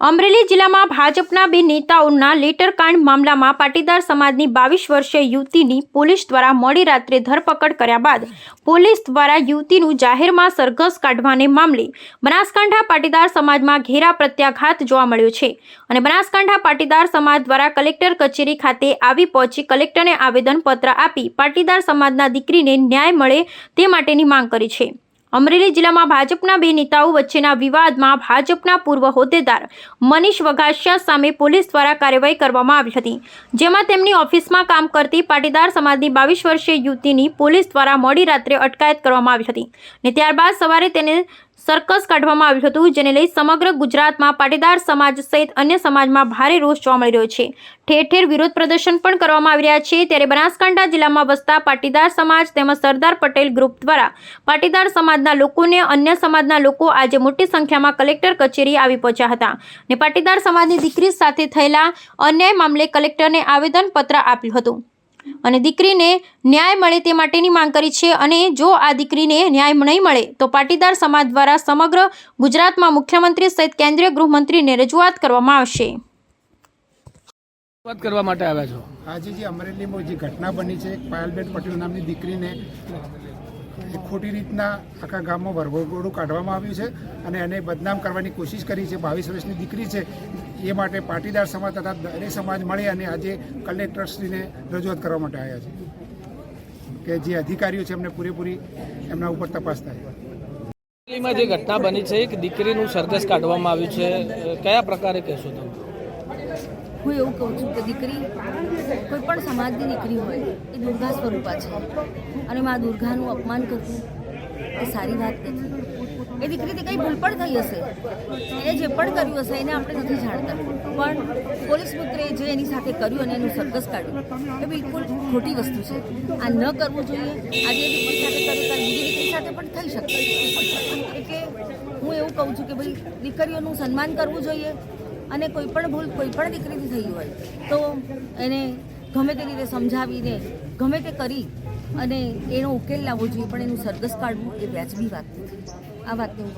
અમરેલી જિલ્લામાં ભાજપના બે નેતાઓના લેટરકાંડ મામલામાં પાટીદાર સમાજની બાવીસ વર્ષીય યુવતીની પોલીસ દ્વારા મોડી રાત્રે ધરપકડ કર્યા બાદ પોલીસ દ્વારા યુવતીનું જાહેરમાં સરઘસ કાઢવાને મામલે બનાસકાંઠા પાટીદાર સમાજમાં ઘેરા પ્રત્યાઘાત જોવા મળ્યો છે અને બનાસકાંઠા પાટીદાર સમાજ દ્વારા કલેક્ટર કચેરી ખાતે આવી પહોંચી કલેક્ટરને આવેદનપત્ર આપી પાટીદાર સમાજના દીકરીને ન્યાય મળે તે માટેની માંગ કરી છે. અમરેલી જિલ્લામાં ભાજપના બે નેતાઓ વચ્ચેના વિવાદમાં ભાજપના પૂર્વ હોદ્દેદાર મનીષ વઘાસિયા સામે પોલીસ દ્વારા કાર્યવાહી કરવામાં આવી હતી, જેમાં તેમની ઓફિસમાં કામ કરતી પાટીદાર સમાજની બાવીસ વર્ષીય યુવતીની પોલીસ દ્વારા મોડી રાત્રે અટકાયત કરવામાં આવી હતી ને ત્યારબાદ સવારે તેને સર્કસ કાઢવામાં આવ્યું હતું, જેને લઈ સમગ્ર ગુજરાતમાં પાટીદાર સમાજ સહિત અન્ય સમાજમાં ભારે રોષ જોવા મળી રહ્યો છે. ઠેર ઠેર વિરોધ પ્રદર્શન પણ કરવામાં આવી રહ્યા છે. ત્યારે બનાસકાંઠા જિલ્લામાં વસતા પાટીદાર સમાજ તેમજ સરદાર પટેલ ગ્રુપ દ્વારા પાટીદાર સમાજના લોકોને અન્ય સમાજના લોકો આજે મોટી સંખ્યામાં કલેક્ટર કચેરી આવી પહોંચ્યા હતા ને પાટીદાર સમાજની દીકરી સાથે થયેલા અન્યાય મામલે કલેક્ટરને આવેદનપત્ર આપ્યું હતું. અને દીકરીને ન્યાય મળે તે માટેની માંગ કરી છે અને જો આ દીકરીને ન્યાય નહીં મળે તો પાટીદાર સમાજ દ્વારા સમગ્ર ગુજરાતમાં મુખ્યમંત્રી સહિત કેન્દ્રીય ગૃહમંત્રીને રજૂઆત કરવામાં આવશે. વાત કરવા માટે આવ્યા છો? આજે જે અમરેલીમાં જે ઘટના બની છે પાયલબેન પટેલ નામની દીકરીને ખોટી રીતના આખા ગામમાં વરઘોડું કાઢવામાં આવ્યું છે અને એને બદનામ કરવાની કોશિશ કરી છે. બાવીસ વર્ષની દીકરી છે. એ માટે પાટીદાર સમાજ તથા દરેક સમાજ મળી અને આજે કલેક્ટરશ્રીને રજૂઆત કરવા માટે આવ્યા છે. કે જે અધિકારીઓ છે એમને પૂરેપૂરી એમના ઉપર તપાસ થાય. દિલ્હીમાં જે ઘટના બની છે એક દીકરીનું સરઘસ કાઢવામાં આવ્યું છે. કયા પ્રકારે કહેશો તમે? હું એવું કહું છું કે દીકરી કોઈ પણ સમાજની દીકરી હોય એ દુર્ગા સ્વરૂપા છે. અને મા દુર્ગાનું અપમાન કરવું એ સારી વાત નથી. એ દીકરીથી કંઈ ભૂલ પણ થઈ હશે. એને જે પણ કર્યું હશે, એને આપણે નથી જાણતા. પણ પોલીસ મિત્રે જે એની સાથે કર્યું અને એનું સરઘસ કાઢ્યું, એ બિલકુલ ખોટી વસ્તુ છે. આ ન કરવું જોઈએ. આજે દીકરી સાથે કર્યું કાલ બીજી દીકરી સાથે પણ થઈ શકે. એટલે હું એવું કહું છું કે ભાઈ, દીકરીઓનું સન્માન કરવું જોઈએ. અને કોઈ પણ ભૂલ, કોઈ પણ દીકરીથી થઈ હોય, તો એને ગમે તે રીતે સમજાવીને, ગમે તે કરી અને એનો ઉકેલ લાવવો જોઈએ, પણ એનું સરઘસ કાઢવું એ વ્યાજબી વાત નથી. આ વાતને હું